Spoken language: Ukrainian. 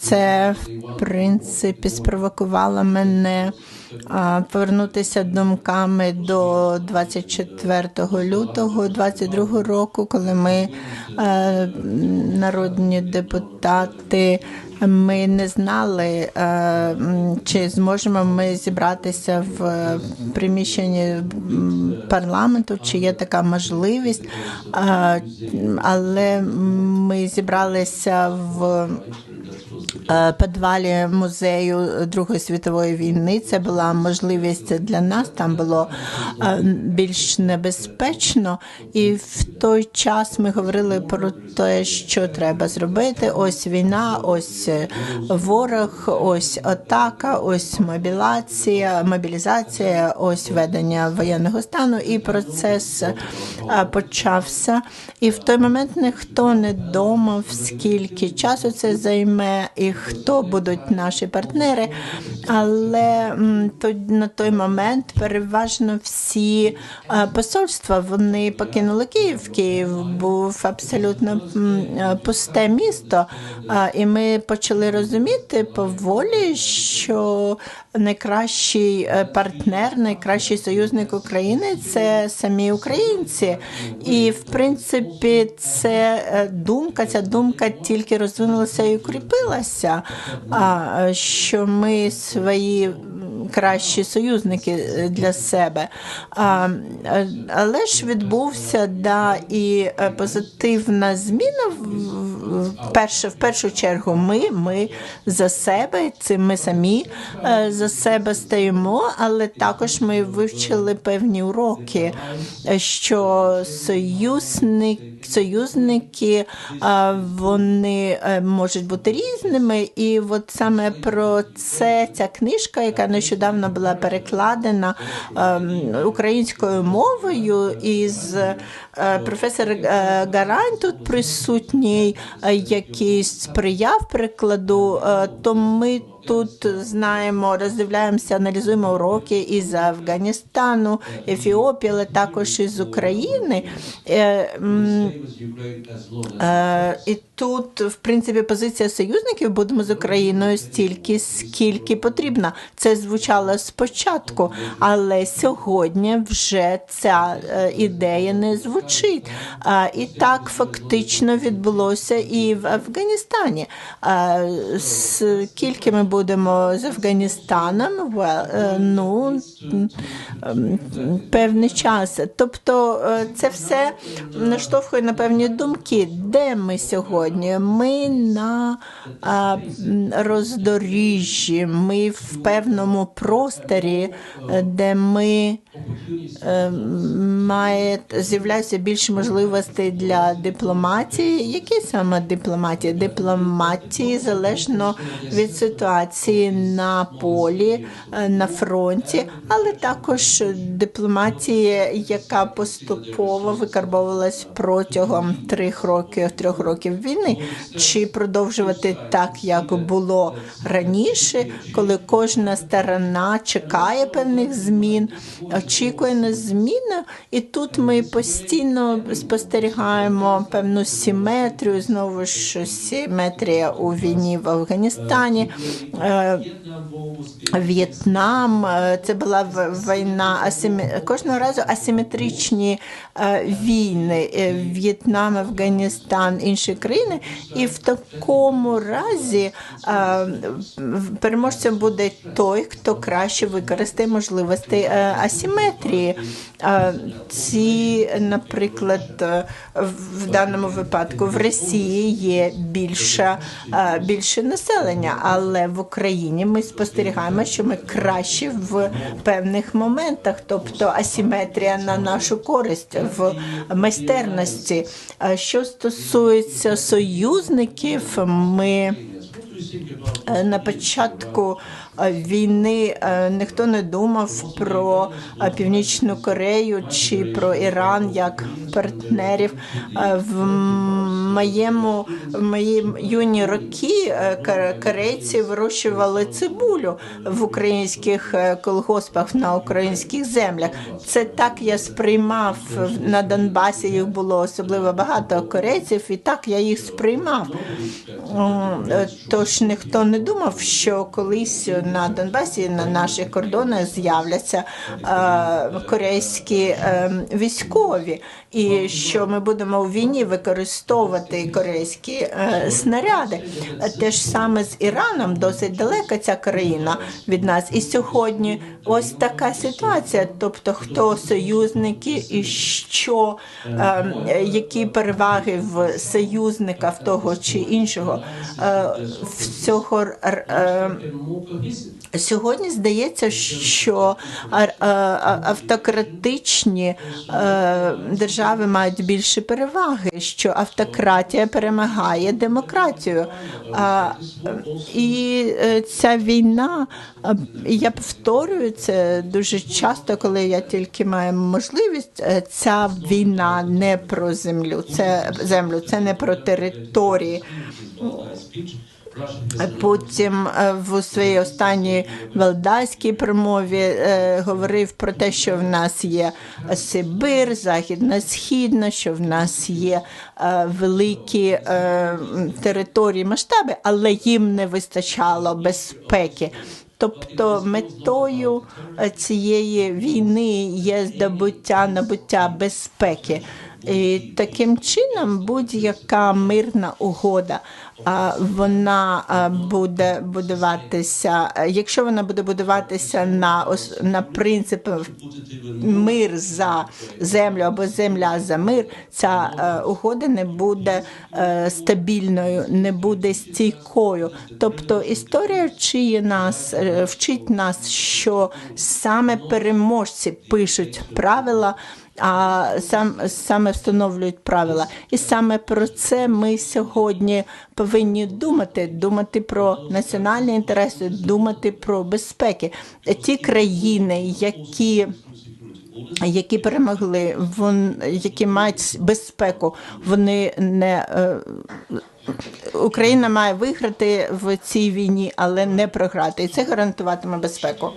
це в принципі спровокувало мене повернутися думками до 24 лютого 22 року, коли ми народні депутати. Ми не знали, чи зможемо ми зібратися в приміщенні парламенту, чи є така можливість, але ми зібралися в Е, підвалі музею Другої світової війни. Це була можливість для нас. Там було е, більш небезпечно, і в той час ми говорили про те, що треба зробити. Ось війна, ось ворог, ось атака, ось мобілізація, мобілізація, ось ведення воєнного стану. І процес е, почався. І в той момент ніхто не думав, скільки часу це займе і хто будуть наші партнери. Але на той момент переважно всі посольства вони покинули Київ. Київ був абсолютно пусте місто, і ми почали розуміти поволі, що найкращий е, партнер, найкращий союзник України це самі українці. І в принципі, це е, думка, ця думка тільки розвинулася і укріпилася, що ми свої кращі союзники е, для себе. Але ж відбувся да, і позитивна зміна в першу чергу. Ми, ми за себе, це ми самі за себе стаємо, але також ми вивчили певні уроки, що союзник, союзники вони е, можуть бути різними. І от саме про це ця книжка, яка нещодавно була перекладена ем, українською мовою із е, професор е, Гарань тут присутній, який сприяв перекладу, то ми тут знаємо, роздивляємося, аналізуємо уроки із Афганістану, Ефіопії, але також із України. Е, е, і тут, в принципі, позиція союзників будемо з Україною стільки, скільки потрібно. Це звучало спочатку, але сьогодні вже ця е, ідея не звучить. І так фактично відбулося і в Афганістані. Скільки ми будемо з Афганістаном, е, ну певний час. Тобто е, це все наштовхує на певні думки, де ми сьогодні? Ми на роздоріжжі, ми в певному просторі, де ми е, має з'являється більше можливостей для дипломатії. Які саме дипломатії? Дипломатії залежно від ситуації дипломатії на полі, е, на фронті, але також дипломатії, яка поступово викарбовувалась протягом трьох років трьох років війни, чи продовжувати так, як було раніше, коли кожна сторона чекає певних змін, очікує на зміни, і тут ми постійно спостерігаємо певну симетрію, знову ж симетрія у війні в Афганістані. Е, В'єтнам, е, це була війна асимі... кожного разу асиметричні е, війни В'єтнам, Афганістан, інші країни, і в такому разі переможцем буде той, хто краще використає можливості асиметрії. Ці, наприклад, в даному випадку в Росії є більше, більше населення, але в Україні. Ми спостерігаємо, що ми краще в певних моментах, тобто асиметрія на нашу користь в майстерності. Що стосується союзників, ми е, на початку війни е, ніхто не думав про е, Північну Корею чи про Іран як партнерів. В моєму в мої юні роки е, корейці вирощували цибулю в українських е, колгоспах на українських землях. Це так я сприймав на Донбасі. Їх було особливо багато корейців, і так я їх сприймав. М, е, Тож ніхто не думав, що колись на Донбасі на наших кордонах з'являться е, корейські е, військові, і що ми будемо у війні використовувати корейські снаряди. Те ж саме з Іраном, досить далека ця країна від нас. І сьогодні ось така ситуація. Тобто, хто союзники і що, які переваги в союзника в того чи іншого. Е, в цього е, Сьогодні здається, що а- автократичні е, держави мають більше переваги, що автократія перемагає демократію. Е, і е, ця війна, е, я повторюю це дуже часто, коли я тільки маю можливість. е, Ця війна не про землю, це землю, це не про території. Потім е, в своїй останній валдайській промові е, говорив про те, що в нас є Сибир, Західна Східна, що в нас є е, великі е, території, масштаби, але їм не вистачало безпеки. Тобто метою е, цієї війни є здобуття набуття безпеки. І таким чином будь-яка мирна угода вона буде будуватися, якщо вона буде будуватися на на принципах мир за землю або земля за мир, ця е, угода не буде е, стабільною, не буде стійкою. Тобто історія вчить нас, е, вчить нас, що саме переможці пишуть правила. А сам саме встановлюють правила, і саме про це ми сьогодні повинні думати: думати про національні інтереси, думати про безпеки. Ті країни, які які перемогли, вон, які мають безпеку, вони не е, Україна має виграти в цій війні, але не програти. І це гарантуватиме безпеку.